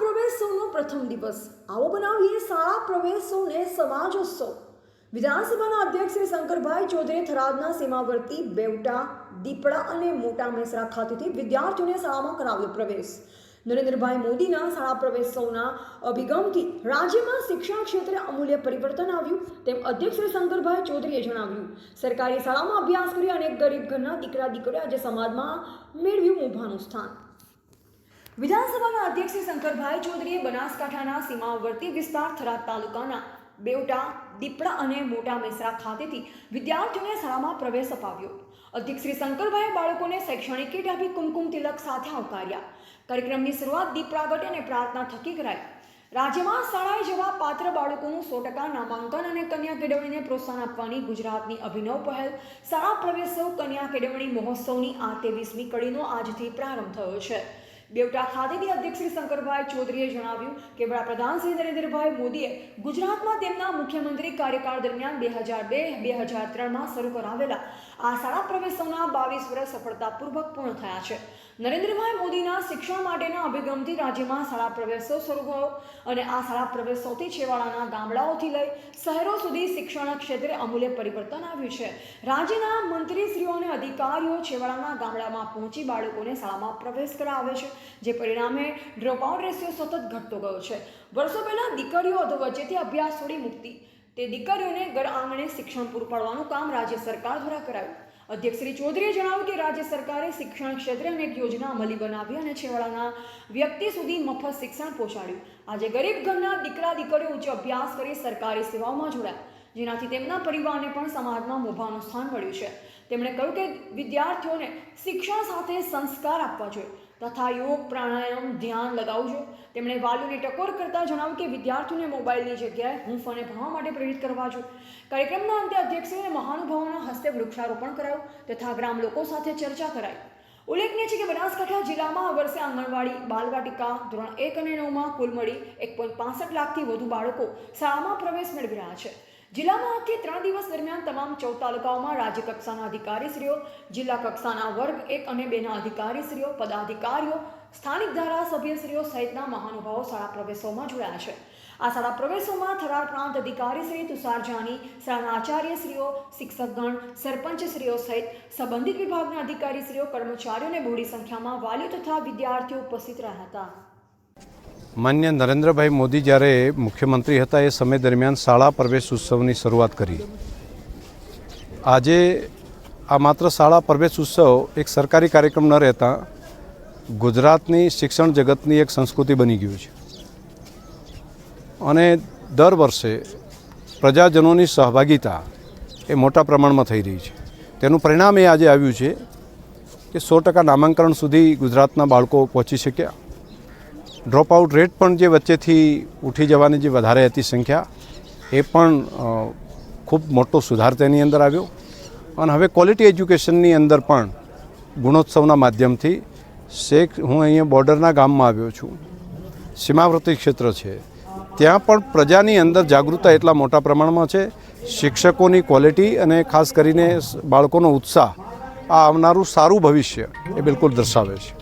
પ્રવેશોત્સવનો પ્રથમ દિવસ. આવો બનાવીએ શાળા પ્રવેશોને સમાજોત્સવ. વિધાનસભાના અધ્યક્ષ શ્રી શંકરભાઈ ચૌધરીએ થરાદના સીમાવર્તી બેવટા દીપડા અને મોટા મેસરા ખાતેથી વિદ્યાર્થીઓને શાળામાં કરાવ્યો પ્રવેશ. નરેન્દ્રભાઈ મોદીના શાળા પ્રવેશોના અભિગમથી રાજ્યમાં શિક્ષણ ક્ષેત્રે અમૂલ્ય પરિવર્તન આવ્યું તેમ અધ્યક્ષ શ્રી શંકરભાઈ ચૌધરીએ જણાવ્યું. સરકારી શાળામાં અભ્યાસ કરી અનેક ગરીબ ઘરના દીકરા દીકરીઓ આજે સમાજમાં મેળવ્યું મોભાનું સ્થાન. વિધાનસભાના અધ્યક્ષ શંકરભાઈ ચૌધરીએ બનાસકાંઠાના સીમાવર્તી વિસ્તાર થરાદ તાલુકાના બેવટા, દીપડા અને મોટા મેસરા ખાતેથી વિદ્યાર્થીઓને શાળામાં પ્રવેશ અપાવ્યો. અધ્યક્ષ શ્રી શંકરભાઈએ બાળકોને શૈક્ષણિક કીટ આપી કુમકુમ તિલક સાથે આવકાર્યા. કાર્યક્રમની શરૂઆત દીપ પ્રાગટ્ય અને પ્રાર્થના થકી કરાઈ. રાજ્યમાં શાળાએ જવા પાત્ર બાળકોનું સો ટકા નામાંકન અને કન્યા કેળવણીને પ્રોત્સાહન આપવાની ગુજરાતની અભિનવ પહેલ. શાળા પ્રવેશોત્સવ, કન્યા કેળવણી મહોત્સવની આ ત્રેવીસમી કડીનો આજથી પ્રારંભ થયો છે. બેવટા ખાતેથી અધ્યક્ષ શ્રી શંકરભાઈ ચૌધરીએ જણાવ્યું કે વડાપ્રધાન શ્રી નરેન્દ્રભાઈ મોદીએ ગુજરાતમાં તેમના મુખ્યમંત્રી કાર્યકાળ દરમિયાન બે હજાર બે બે હજાર ત્રણમાં શરૂ કરાવેલા આ શાળા પ્રવેશોના બાવીસ વર્ષ સફળતાપૂર્વક પૂર્ણ થયા છે. નરેન્દ્રભાઈ મોદીના શિક્ષણ માટેના અભિગમથી રાજ્યમાં શાળા પ્રવેશો શરૂ થયો અને આ શાળા પ્રવેશોથી છેવાડાના ગામડાઓથી લઈ શહેરો સુધી શિક્ષણ ક્ષેત્રે અમૂલ્ય પરિવર્તન આવ્યું છે. રાજ્યના મંત્રીશ્રીઓ અને અધિકારીઓ છેવાડાના ગામડામાં પહોંચી બાળકોને શાળામાં પ્રવેશ કરાવે છે. જે પરિણામે ડ્રોપઆઉટ રેશિયો સતત ઘટતો ગયો છે. વર્ષો પહેલાં દીકરીઓ અધોવચ્ચેથી અભ્યાસ છોડી મુક્તિ. તે દીકરીઓને ઘર આંગણે શિક્ષણ પૂરું પાડવાનું કામ રાજ્ય સરકાર દ્વારા કરાયું. અધ્યક્ષ શ્રી ચૌધરીએ જણાવ્યું કે રાજ્ય સરકારે શિક્ષણ ક્ષેત્રે અનેક યોજના અમલી બનાવી અને છેવાડાના વ્યક્તિ સુધી મફત શિક્ષણ પહોંચાડ્યું. આજે ગરીબ ઘરના દીકરા દીકરીઓ ઉચ્ચ અભ્યાસ કરી સરકારી સેવાઓમાં જોડાયા. જેનાથી તેમના પરિવારને પણ સમાજમાં મોભાનું સ્થાન મળ્યું છે. તેમણે કહ્યું કે વિદ્યાર્થીઓને શિક્ષણ સાથે સંસ્કાર આપવા જોઈએ. તથા યોગ પ્રાણાયામ, ધ્યાન લગાવજો. તેમણે વાલીઓને ટકોર કરતા જણાવ્યું કે વિદ્યાર્થીઓને મોબાઈલની જગ્યાએ હું ફોને ભણવા માટે પ્રેરિત કરવા છું કાર્યક્રમના અંતે અધ્યક્ષે અને મહાનુભાવોના હસ્તે વૃક્ષારોપણ કરાયું તથા ગ્રામ લોકો સાથે ચર્ચા કરાઈ. ઉલ્લેખનીય છે કે બનાસકાંઠા જિલ્લામાં આ વર્ષે આંગણવાડી, બાલવાટિકા, ધોરણ એક અને નવમાં કુલ મળી એક પોઈન્ટ લાખથી વધુ બાળકો શાળામાં પ્રવેશ મેળવી રહ્યા છે. જિલ્લામાં આખી ત્રણ દિવસ દરમિયાન તમામ ચૌદ તાલુકાઓમાં રાજ્ય કક્ષાના અધિકારીશ્રીઓ, જિલ્લા કક્ષાના વર્ગ એક અને બેના અધિકારીશ્રીઓ, પદાધિકારીઓ, સ્થાનિક ધારાસભ્યશ્રીઓ સહિતના મહાનુભાવો શાળા પ્રવેશોમાં જોડાયા છે. આ શાળા પ્રવેશોમાં થરાર પ્રાંત અધિકારી શ્રી તુષાર જાની શાળાના આચાર્યશ્રીઓ, શિક્ષકગણ, સરપંચશ્રીઓ સહિત સંબંધિત વિભાગના અધિકારીશ્રીઓ કર્મચારીઓને બહોળી સંખ્યામાં વાલીઓ તથા વિદ્યાર્થીઓ ઉપસ્થિત રહ્યા હતા. માન્ય નરેન્દ્રભાઈ મોદી જ્યારે મુખ્યમંત્રી હતા, એ સમય દરમિયાન શાળા પ્રવેશ ઉત્સવની શરૂઆત કરી. આજે આ માત્ર શાળા પ્રવેશ ઉત્સવ, એક સરકારી કાર્યક્રમ ન રહેતા, ગુજરાતની શિક્ષણ જગતની એક સંસ્કૃતિ બની ગયું છે. અને દર વર્ષે પ્રજાજનોની સહભાગિતા એ મોટા પ્રમાણમાં થઈ રહી છે. તેનું પરિણામ એ આજે આવ્યું છે કે સો ટકા નામાંકન સુધી ગુજરાતના બાળકો પહોંચી શક્યા. ડ્રોપ આઉટ રેટ પણ જે વચ્ચેથી ઉઠી જવાની જે વધારે હતી સંખ્યા, એ પણ ખૂબ મોટો સુધાર તેની અંદર આવ્યો. અને હવે ક્વોલિટી એજ્યુકેશનની અંદર પણ ગુણોત્સવના માધ્યમથી શેખ, હું અહીંયા બોર્ડરના ગામમાં આવ્યો છું. સીમાવર્તી ક્ષેત્ર છે. ત્યાં પણ પ્રજાની અંદર જાગૃતતા એટલા મોટા પ્રમાણમાં છે. શિક્ષકોની ક્વોલિટી અને ખાસ કરીને બાળકોનો ઉત્સાહ આ આવનારું સારું ભવિષ્ય એ બિલકુલ દર્શાવે છે.